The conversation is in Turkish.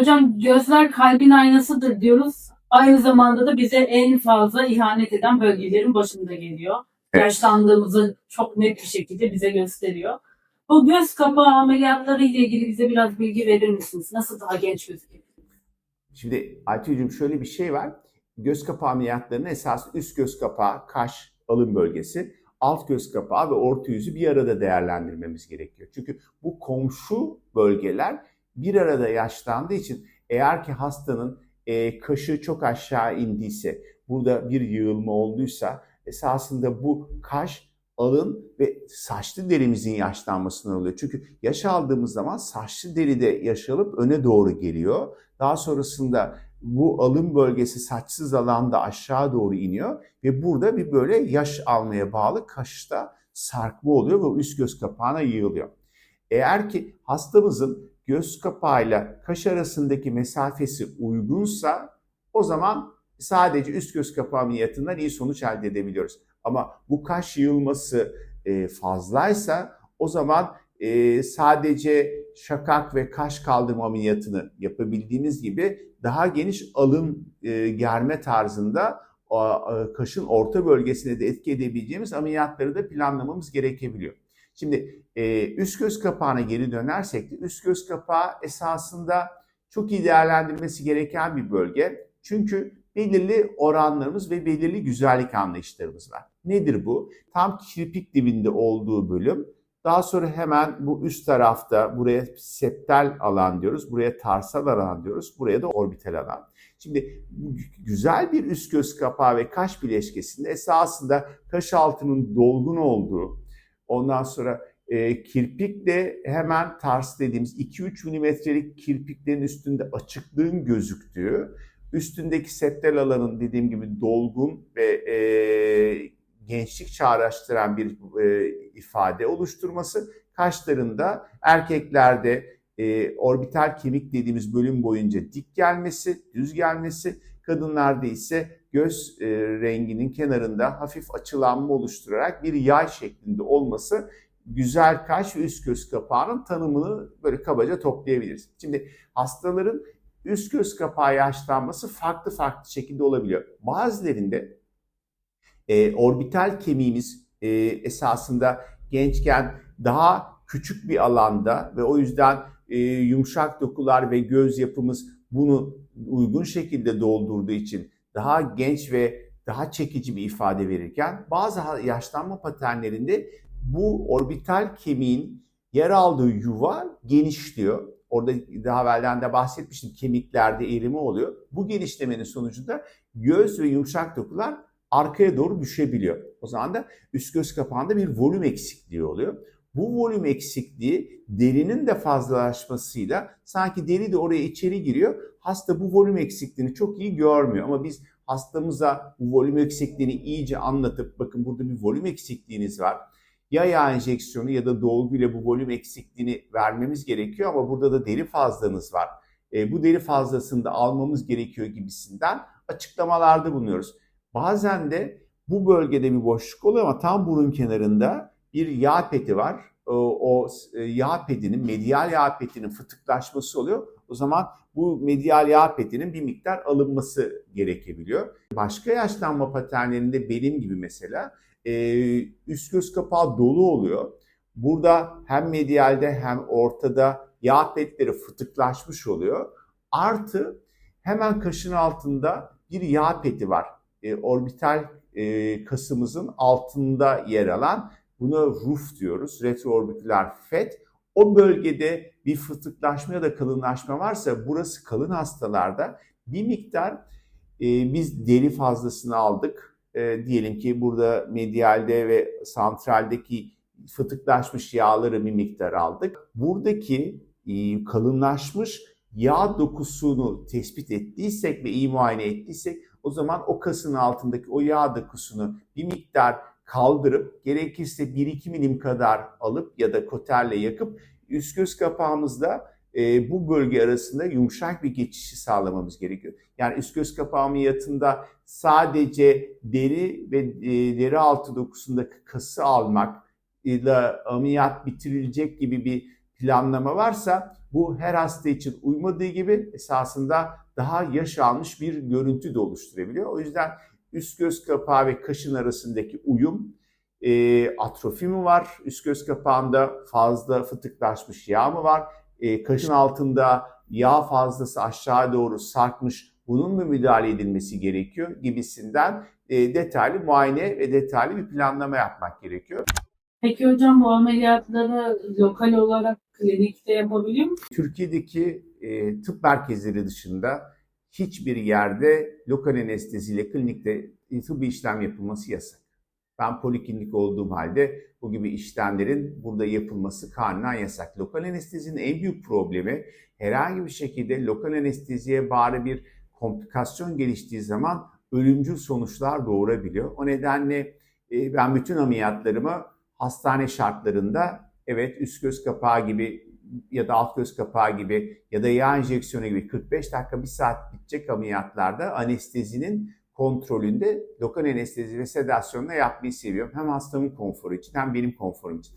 Hocam gözler kalbin aynasıdır diyoruz. Aynı zamanda da bize en fazla ihanet eden bölgelerin başında geliyor. Evet. Yaşlandığımızı çok net bir şekilde bize gösteriyor. Bu göz kapağı ameliyatları ile ilgili bize biraz bilgi verir misiniz? Nasıl daha genç gözüküyor? Şimdi Aytül'cüm şöyle bir şey var. Göz kapağı ameliyatlarının esas üst göz kapağı, kaş, alın bölgesi, alt göz kapağı ve orta yüzü bir arada değerlendirmemiz gerekiyor. Çünkü bu komşu bölgeler bir arada yaşlandığı için eğer ki hastanın e, kaşı çok aşağı indiyse, burada bir yığılma olduysa esasında bu kaş, alın ve saçlı derimizin yaşlanmasından oluyor. Çünkü yaş aldığımız zaman saçlı deri de yaşalıp öne doğru geliyor. Daha sonrasında bu alın bölgesi saçsız alanda aşağı doğru iniyor ve burada bir böyle yaş almaya bağlı kaşta sarkma oluyor ve üst göz kapağına yığılıyor. Eğer ki hastamızın göz kapağıyla kaş arasındaki mesafesi uygunsa o zaman sadece üst göz kapağı ameliyatından iyi sonuç elde edebiliyoruz. Ama bu kaş yığılması e, fazlaysa o zaman e, sadece şakak ve kaş kaldırma ameliyatını yapabildiğimiz gibi daha geniş alın e, germe tarzında kaşın orta bölgesine de etki edebileceğimiz ameliyatları da planlamamız gerekebiliyor. Şimdi e, üst göz kapağına geri dönersek de üst göz kapağı esasında çok iyi değerlendirilmesi gereken bir bölge. Çünkü belirli oranlarımız ve belirli güzellik anlayışlarımız var. Nedir bu? Tam kirpik dibinde olduğu bölüm. Daha sonra hemen bu üst tarafta buraya septal alan diyoruz. Buraya tarsal alan diyoruz. Buraya da orbital alan. Şimdi güzel bir üst göz kapağı ve kaş bileşkesinde esasında kaş altının dolgun olduğu, ondan sonra e, kirpikle hemen tars dediğimiz 2-3 milimetrelik kirpiklerin üstünde açıklığın gözüktüğü, üstündeki septal alanın dediğim gibi dolgun ve e, gençlik çağrıştıran bir e, ifade oluşturması, kaşlarında erkeklerde e, orbital kemik dediğimiz bölüm boyunca dik gelmesi, düz gelmesi, kadınlarda ise göz e, renginin kenarında hafif açılanma oluşturarak bir yay şeklinde olması güzel kaş ve üst göz kapağının tanımını böyle kabaca toplayabiliriz. Şimdi hastaların üst göz kapağı yaşlanması farklı farklı şekilde olabiliyor. Bazılarında e, orbital kemiğimiz e, esasında gençken daha küçük bir alanda ve o yüzden e, yumuşak dokular ve göz yapımız bunu uygun şekilde doldurduğu için daha genç ve daha çekici bir ifade verirken bazı yaşlanma paternlerinde bu orbital kemiğin yer aldığı yuva genişliyor. Orada daha evvelden de bahsetmiştim kemiklerde erime oluyor. Bu genişlemenin sonucunda göz ve yumuşak dokular arkaya doğru düşebiliyor. O zaman da üst göz kapağında bir volüm eksikliği oluyor. Bu volüm eksikliği derinin de fazlalaşmasıyla sanki deri de oraya içeri giriyor. Hasta bu volüm eksikliğini çok iyi görmüyor ama biz hastamıza bu volüm eksikliğini iyice anlatıp bakın burada bir volüm eksikliğiniz var. Ya yağ enjeksiyonu ya da dolguyla bu volüm eksikliğini vermemiz gerekiyor ama burada da deri fazlanız var. E, bu deri fazlasını da almamız gerekiyor gibisinden açıklamalarda bulunuyoruz. Bazen de bu bölgede bir boşluk oluyor ama tam burun kenarında bir yağ peti var. O, o e, yağ petinin, medial yağ petinin fıtıklaşması oluyor. O zaman bu medial yağ petinin bir miktar alınması gerekebiliyor. Başka yaşlanma paternlerinde benim gibi mesela e, üst göz kapağı dolu oluyor. Burada hem medialde hem ortada yağ petleri fıtıklaşmış oluyor. Artı hemen kaşın altında bir yağ peti var. E, orbital e, kasımızın altında yer alan buna roof diyoruz. Retroorbikular fet. O bölgede bir fıtıklaşma ya da kalınlaşma varsa burası kalın hastalarda bir miktar e, biz deri fazlasını aldık. E, diyelim ki burada medialde ve santraldeki fıtıklaşmış yağları bir miktar aldık. Buradaki e, kalınlaşmış yağ dokusunu tespit ettiysek ve iyi muayene ettiysek o zaman o kasın altındaki o yağ dokusunu bir miktar kaldırıp gerekirse 1-2 milim kadar alıp ya da koterle yakıp üst göz kapağımızda e, bu bölge arasında yumuşak bir geçişi sağlamamız gerekiyor. Yani üst göz kapağı ameliyatında sadece deri ve e, deri altı dokusundaki kası almak ile ameliyat bitirilecek gibi bir planlama varsa bu her hasta için uymadığı gibi esasında daha yaş almış bir görüntü de oluşturabiliyor. O yüzden üst göz kapağı ve kaşın arasındaki uyum, e, atrofi mi var? Üst göz kapağında fazla fıtıklaşmış yağ mı var? E, kaşın altında yağ fazlası aşağı doğru sarkmış, bunun mu müdahale edilmesi gerekiyor gibisinden e, detaylı muayene ve detaylı bir planlama yapmak gerekiyor. Peki hocam bu ameliyatları lokal olarak klinikte yapabiliyor musunuz? Türkiye'deki e, tıp merkezleri dışında hiçbir yerde lokal anesteziyle klinikte tıbbi işlem yapılması yasak. Ben poliklinik olduğum halde bu gibi işlemlerin burada yapılması kanunen yasak. Lokal anestezinin en büyük problemi herhangi bir şekilde lokal anesteziye bari bir komplikasyon geliştiği zaman ölümcül sonuçlar doğurabiliyor. O nedenle e, ben bütün ameliyatlarımı hastane şartlarında evet üst göz kapağı gibi ya da alt göz kapağı gibi ya da yağ enjeksiyonu gibi 45 dakika bir saat bitecek ameliyatlarda anestezinin kontrolünde lokal anestezi ve sedasyonla yapmayı seviyorum. Hem hastamın konforu için hem benim konforum için.